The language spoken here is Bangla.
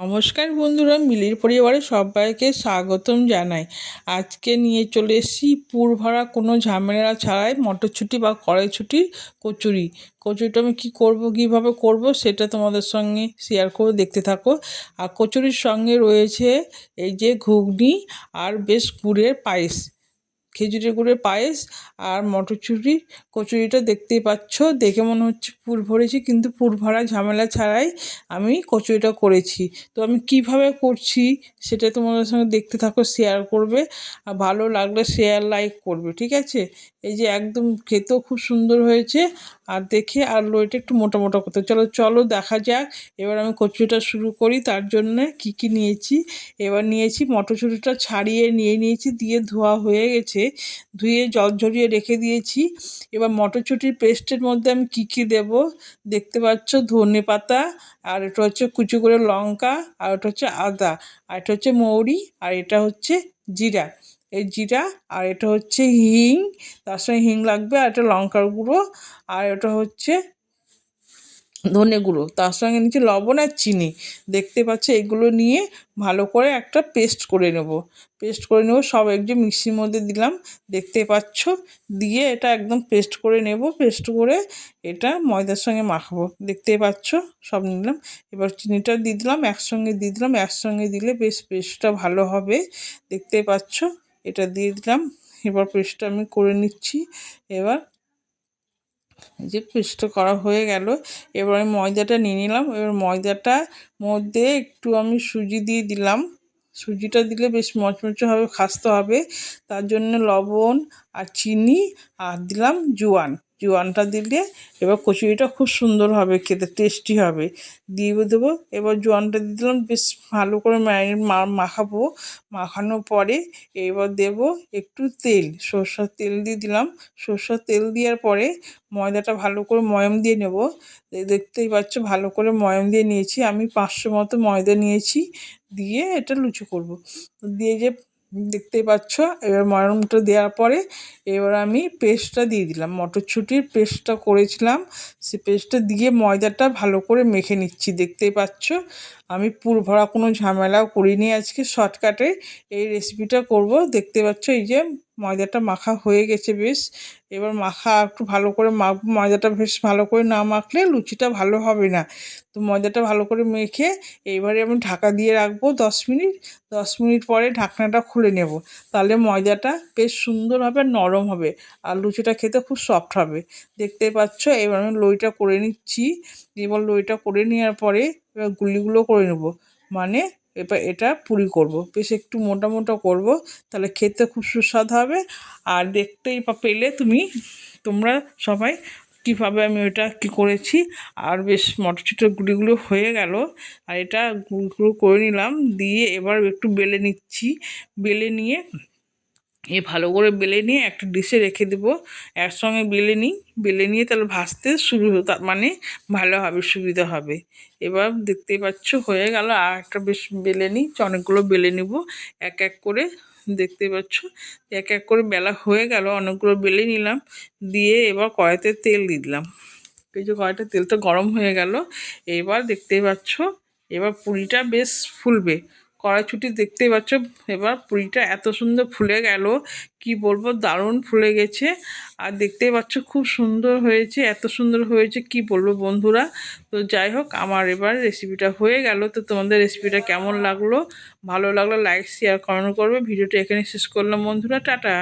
নমস্কার বন্ধুরা, মিলির পরিবারে সবাইকে স্বাগতম জানাই। আজকে নিয়ে চলে এসেছি পুর ভরা কোনো ঝামেলা ছাড়াই মটরছুটি বা কড়াইছুটির কচুরি। কচুরিটা আমি কী করব, কীভাবে করব সেটা তোমাদের সঙ্গে শেয়ার করে দেখতে থাকো। আর কচুরির সঙ্গে রয়েছে এই যে ঘুগনি আর বেশ গুড়ের পায়েস। খেজুরের গুড়ের পায়েস আর মটরচুরি। কচুরিটা দেখতেই পাচ্ছ। দেখে মনে হচ্ছে পুর ভরেছি, কিন্তু পুর ভরা ঝামেলা ছাড়াই আমি কচুরিটা করেছি। তো আমি কীভাবে করছি সেটা তোমাদের সঙ্গে দেখতে থাকো শেয়ার করবে। আর ভালো লাগলে শেয়ার লাইক করবে, ঠিক আছে? এই যে একদম খেতেও খুব সুন্দর হয়েছে। আর দেখে আর লইটা একটু মোটা মোটা করতে চলো চলো, দেখা যাক। এবার আমি কচুরিটা শুরু করি। তার জন্য কি কি নিয়েছি? এবার নিয়েছি মটরশুঁটিটা ছাড়িয়ে নিয়ে নিয়েছি, দিয়ে ধোয়া হয়ে গেছে। ধুয়ে জল ঝরিয়ে রেখে দিয়েছি। এবার মটরশুঁটির পেস্টের মধ্যে আমি কি কি দেব? দেখতে পাচ্ছ ধনে পাতা, আর এটা হচ্ছে কুচু করে লঙ্কা, আর ওটা হচ্ছে আদা, আর এটা হচ্ছে মৌরি, আর এটা হচ্ছে জিরা। এই জিরা আর এটা হচ্ছে হিং, তার সঙ্গে হিং লাগবে আর এটা লঙ্কার গুঁড়ো আর এটা হচ্ছে ধনে গুঁড়ো, তার সঙ্গে নিচে লবণ আর চিনি। দেখতে পাচ্ছি, এগুলো নিয়ে ভালো করে একটা পেস্ট করে নেব। পেস্ট করে নেব, সব একটু মিক্সির মধ্যে দিলাম, দেখতে পাচ্ছ? দিয়ে এটা একদম পেস্ট করে নেব, পেস্ট করে এটা ময়দার সঙ্গে মাখাবো। দেখতে পাচ্ছ? সব নিলাম। এবার চিনিটা দিয়ে দিলাম, একসঙ্গে দিয়ে দিলাম, একসঙ্গে দিলে বেশ পেস্টটা ভালো হবে। দেখতে পাচ্ছ? এটা দিয়ে দিলাম। এবার পেস্টটা আমি করে নিচ্ছি। এবার যে পেস্টটা করা হয়ে গেল। এবার আমি ময়দাটা নিয়ে নিলাম। এবার ময়দাটা মধ্যে একটু আমি সুজি দিয়ে দিলাম। সুজিটা দিলে বেশ মচমচে হবে, খাস্তে হবে। তার জন্য লবণ আর চিনি আর দিলাম জোয়ান। জোয়ানটা দিলে এবার কচুরিটা খুব সুন্দর হবে খেতে টেস্টি হবে। দিয়ে দেবো, এবার জোয়ানটা দিয়ে দিলাম, বেশ ভালো করে ম্যারিনেট মাখাবো। মাখানোর পরে এবার দেব একটু তেল, সর্ষার তেল দিয়ে দিলাম। সর্ষার তেল দেওয়ার পরে ময়দাটা ভালো করে ময়ম দিয়ে নেব। দেখতেই পাচ্ছ ভালো করে ময়ম দিয়ে নিয়েছি। আমি পাঁচশো মতো ময়দা নিয়েছি, দিয়ে এটা লুচি করব। দিয়ে যে দেখতেই পাচ্ছ? এবার মরমটা দেওয়ার পরে এবার আমি পেস্টটা দিয়ে দিলাম। মটরশুঁটির পেস্টটা করেছিলাম। সে পেস্টটা দিয়ে ময়দাটা ভালো করে মেখে নিচ্ছি, দেখতেই পাচ্ছ? আমি পুর ভরা কোনো ঝামেলাও করিনি আজকে, শর্টকাটে এই রেসিপিটা করব। দেখতে পাচ্ছ এই যে ময়দাটা মাখা হয়ে গেছে বেশ। এবার মাখা একটু ভালো করে মাখবো। ময়দাটা বেশ ভালো করে না মাখলে লুচিটা ভালো হবে না। তো ময়দাটা ভালো করে মেখে এইবারে আমি ঢাকা দিয়ে রাখব দশ মিনিট। দশ মিনিট পরে ঢাকনাটা খুলে নেব। তাহলে ময়দাটা বেশ সুন্দর হবে নরম হবে। আর লুচিটা খেতে খুব সফট হবে। দেখতে পাচ্ছ? এবার আমি লইটা করে নিচ্ছি। এবার লইটা করে নেওয়ার পরে এবার গুলিগুলো করে নেব। মানে এবার এটা পুরি করব। বেশ একটু মোটা মোটা করব, তাহলে খেতে খুব সুস্বাদ হবে। আর দেখতেই পেলে তুমি, তোমরা সবাই কীভাবে আমি ওটা কী করেছি। আর বেশ মটরশুঁটির গুঁড়িগুলো হয়ে গেল। আর এটা গুঁড়ো করে নিলাম। দিয়ে এবার একটু বেলে নিচ্ছি। বেলে নিয়ে এ ভালো করে বেলে নিয়ে একটা ডিশে রেখে দেবো। একসঙ্গে বেলে নিই, বেলে নিয়ে তাহলে ভাজতে শুরু তার মানে ভালো হবে, সুবিধা হবে। এবার দেখতেই পাচ্ছ হয়ে গেল, আর একটা বেশ বেলে নিই অনেকগুলো বেলে নিব। এক এক করে দেখতে পাচ্ছ, এক এক করে বেলা হয়ে গেল, অনেকগুলো বেলে নিলাম, দিয়ে এবার কড়াইতে তেল দিয়ে দিলাম। এই যে কড়াইতে তেলটা গরম হয়ে গেল, এবার দেখতেই পাচ্ছ, এবার পুরিটা বেশ ফুলবে। কড়াইছুটি দেখতেই পাচ্ছ। এবার পুরীটা এত সুন্দর ফুলে গেল, কি বলব, দারুণ ফুলে গেছে। আর দেখতেই পাচ্ছ খুব সুন্দর হয়েছে, এত সুন্দর হয়েছে, কি বলব বন্ধুরা। তো যাই হোক, আমার এবার রেসিপিটা হয়ে গেল। তো তোমাদের রেসিপিটা কেমন লাগল? ভালো লাগল লাইক শেয়ার কমেন্ট করবে। ভিডিওটা এখানে শেষ করলাম বন্ধুরা, টাটা।